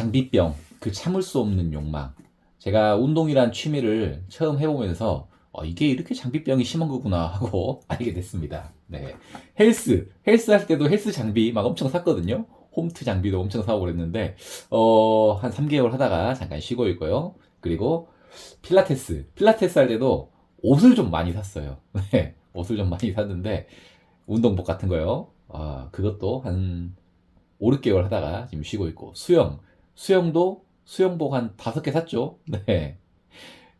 장비병, 그 참을 수 없는 욕망. 제가 운동이란 취미를 처음 해보면서 어, 이게 이렇게 장비병이 심한 거구나 하고 알게 됐습니다. 네. 헬스, 헬스 할 때도 헬스 장비 막 엄청 샀거든요. 홈트 장비도 엄청 사고 그랬는데, 어, 한 3개월 하다가 잠깐 쉬고 있고요. 그리고 필라테스, 필라테스 할 때도 옷을 좀 많이 샀어요. 네. 옷을 좀 많이 샀는데, 운동복 같은 거요. 아, 그것도 한 5, 6개월 하다가 지금 쉬고 있고, 수영, 수영도 수영복 한 다섯 개 샀죠. 네.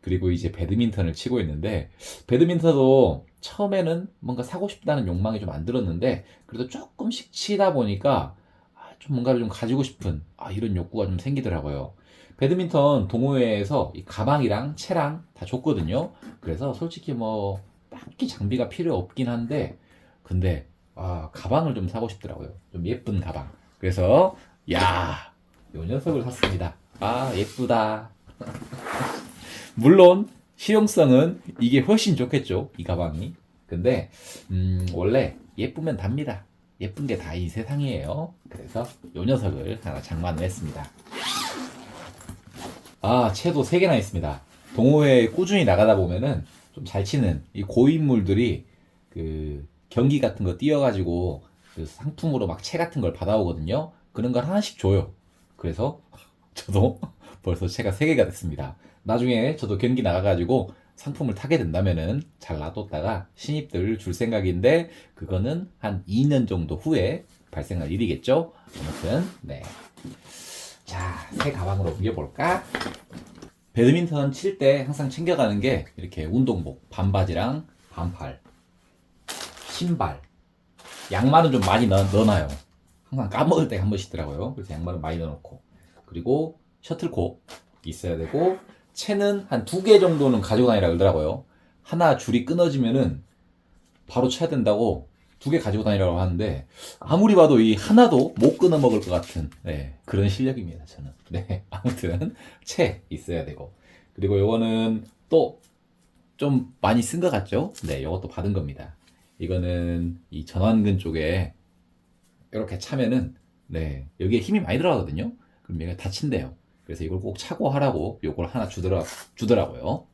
그리고 이제 배드민턴을 치고 있는데, 배드민턴도 처음에는 뭔가 사고 싶다는 욕망이 좀 안 들었는데, 그래도 조금씩 치다 보니까, 아, 좀 뭔가를 좀 가지고 싶은, 아, 이런 욕구가 좀 생기더라고요. 배드민턴 동호회에서 이 가방이랑 채랑 다 줬거든요. 그래서 솔직히 뭐, 딱히 장비가 필요 없긴 한데, 근데, 아, 가방을 좀 사고 싶더라고요. 좀 예쁜 가방. 그래서, 야, 요 녀석을 샀습니다. 아, 예쁘다. 물론, 실용성은 이게 훨씬 좋겠죠. 이 가방이. 근데, 음, 원래 예쁘면 답니다. 예쁜 게 다 이 세상이에요. 그래서 요 녀석을 하나 장만을 했습니다. 아, 채도 3개나 있습니다. 동호회에 꾸준히 나가다 보면은 좀 잘 치는 이 고인물들이 그 경기 같은 거 뛰어가지고 그 상품으로 막 채 같은 걸 받아오거든요. 그런 걸 하나씩 줘요. 그래서 저도 벌써 채가 3개가 됐습니다. 나중에 저도 경기 나가가지고 상품을 타게 된다면은 잘 놔뒀다가 신입들 줄 생각인데 그거는 한 2년 정도 후에 발생할 일이겠죠. 아무튼 네. 자, 새 가방으로 옮겨볼까? 배드민턴 칠 때 항상 챙겨가는 게 이렇게 운동복, 반바지랑 반팔, 신발, 양말은 좀 많이 넣, 넣어놔요. 항상 까먹을 때 한 번씩 있더라고요. 그래서 양말은 많이 넣어놓고. 그리고 셔틀콕 있어야 되고, 채는 한 두 개 정도는 가지고 다니라 그러더라고요. 하나 줄이 끊어지면은 바로 쳐야 된다고 두 개 가지고 다니라고 하는데, 아무리 봐도 이 하나도 못 끊어 먹을 것 같은, 네, 그런 실력입니다, 저는. 네, 아무튼, 채 있어야 되고. 그리고 요거는 또 좀 많이 쓴 것 같죠? 네, 요것도 받은 겁니다. 이거는 이 전완근 쪽에 이렇게 차면은 네 여기에 힘이 많이 들어가거든요. 그럼 얘가 다친대요. 그래서 이걸 꼭 차고 하라고 요걸 하나 주더라 주더라고요.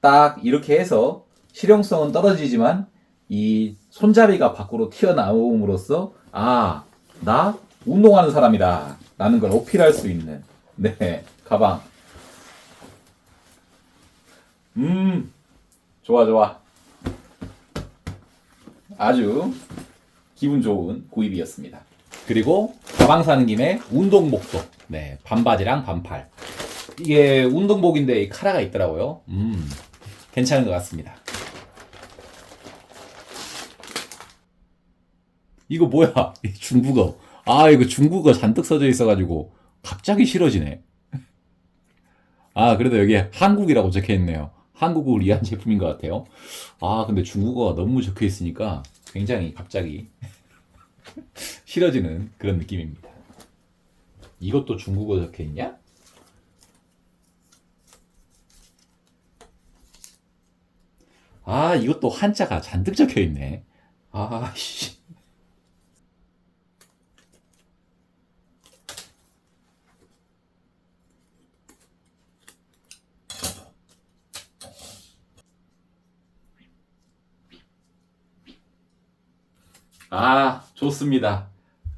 딱 이렇게 해서 실용성은 떨어지지만 이 손잡이가 밖으로 튀어나옴으로써 아, 나 운동하는 사람이다. 라는 걸 어필할 수 있는 네, 가방. 음, 좋아, 좋아. 아주 기분 좋은 구입이었습니다. 그리고 가방 사는 김에 운동복도 네, 반바지랑 반팔. 이게 운동복인데 이 카라가 있더라고요. 음, 괜찮은 것 같습니다. 이거 뭐야? 이 중국어. 아, 이거 중국어 잔뜩 써져 있어가지고 갑자기 싫어지네. 아, 그래도 여기 한국이라고 적혀 있네요. 한국을 위한 제품인 것 같아요. 아, 근데 중국어가 너무 적혀 있으니까 굉장히 갑자기 싫어지는 그런 느낌입니다. 이것도 중국어 적혀 있냐? 아, 이것도 한자가 잔뜩 적혀 있네. 아, 씨. 아, 좋습니다.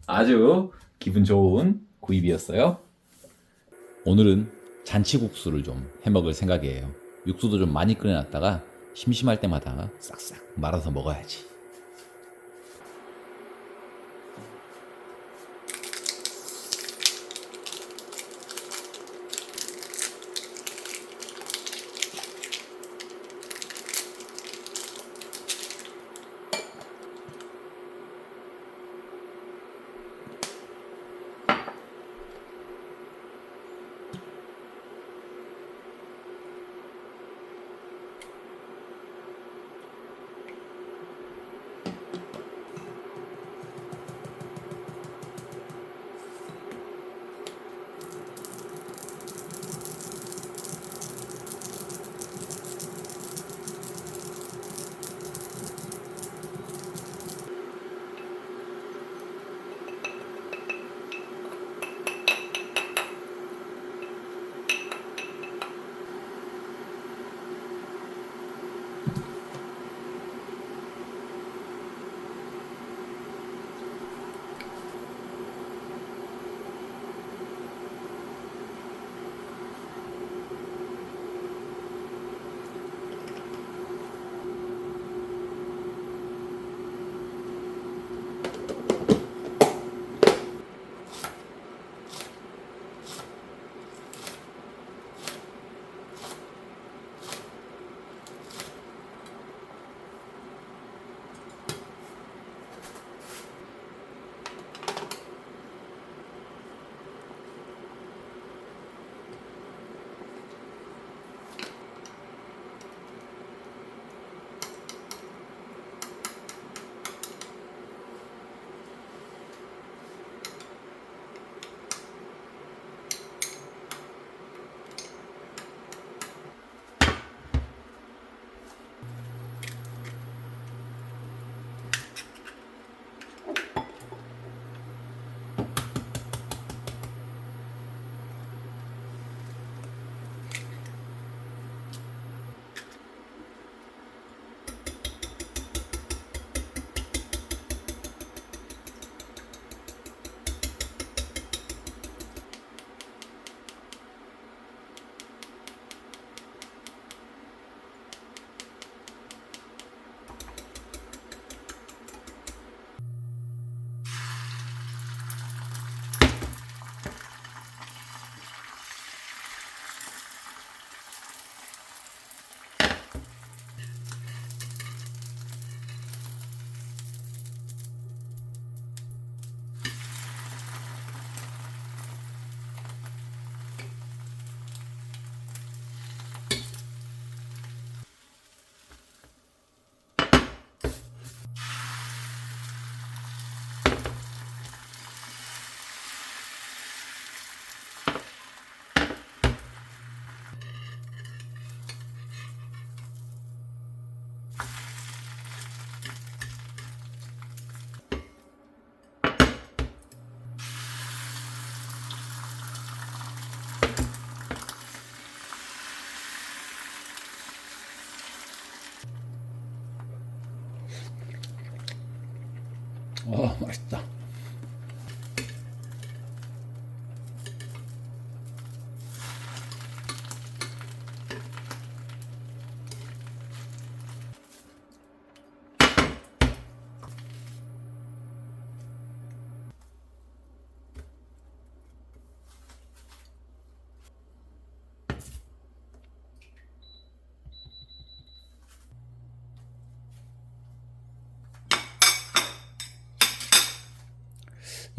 아주 기분 좋은 구입이었어요. 오늘은 잔치국수를 좀 해먹을 생각이에요. 육수도 좀 많이 끓여놨다가 심심할 때마다 싹싹 말아서 먹어야지. 아 맛있다.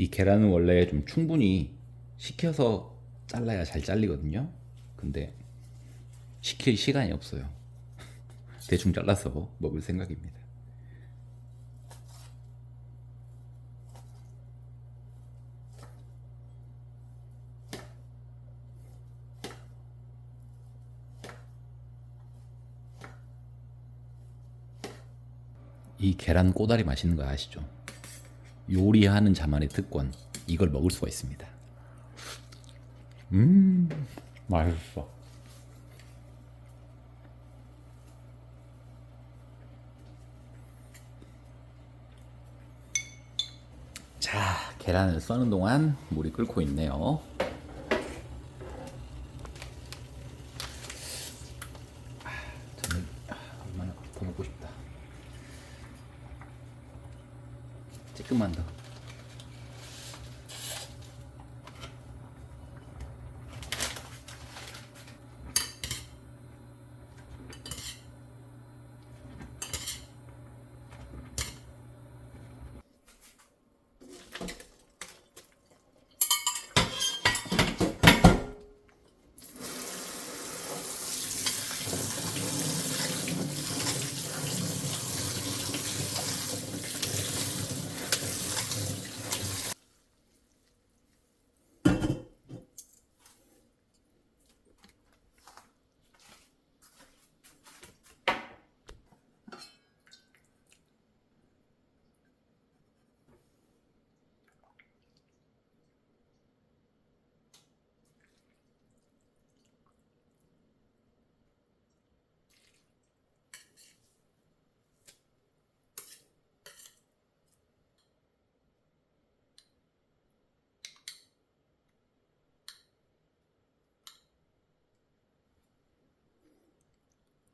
이 계란은 원래 좀 충분히 식혀서 잘라야 잘 잘리거든요. 근데 식힐 시간이 없어요. 대충 잘라서 먹을 생각입니다. 이 계란 꼬다리 맛있는 거 아시죠? 요리하는 자만의 특권 이걸 먹을 수가 있습니다. 음 맛있어. 자 계란을 써는 동안 물이 끓고 있네요. 조금만 더.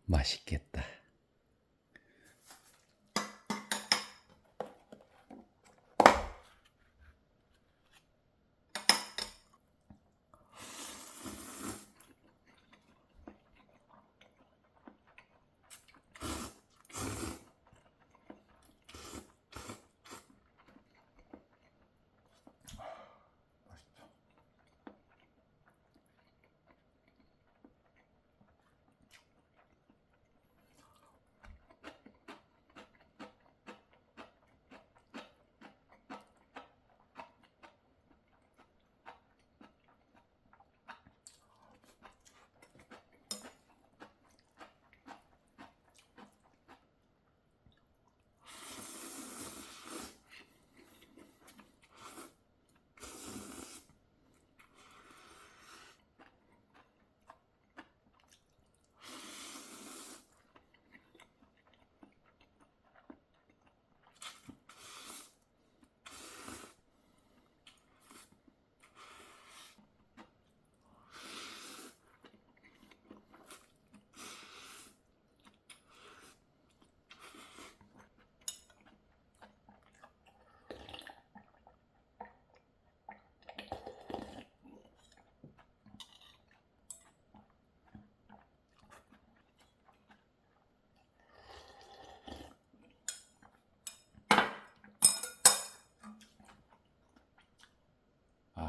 맛있겠다.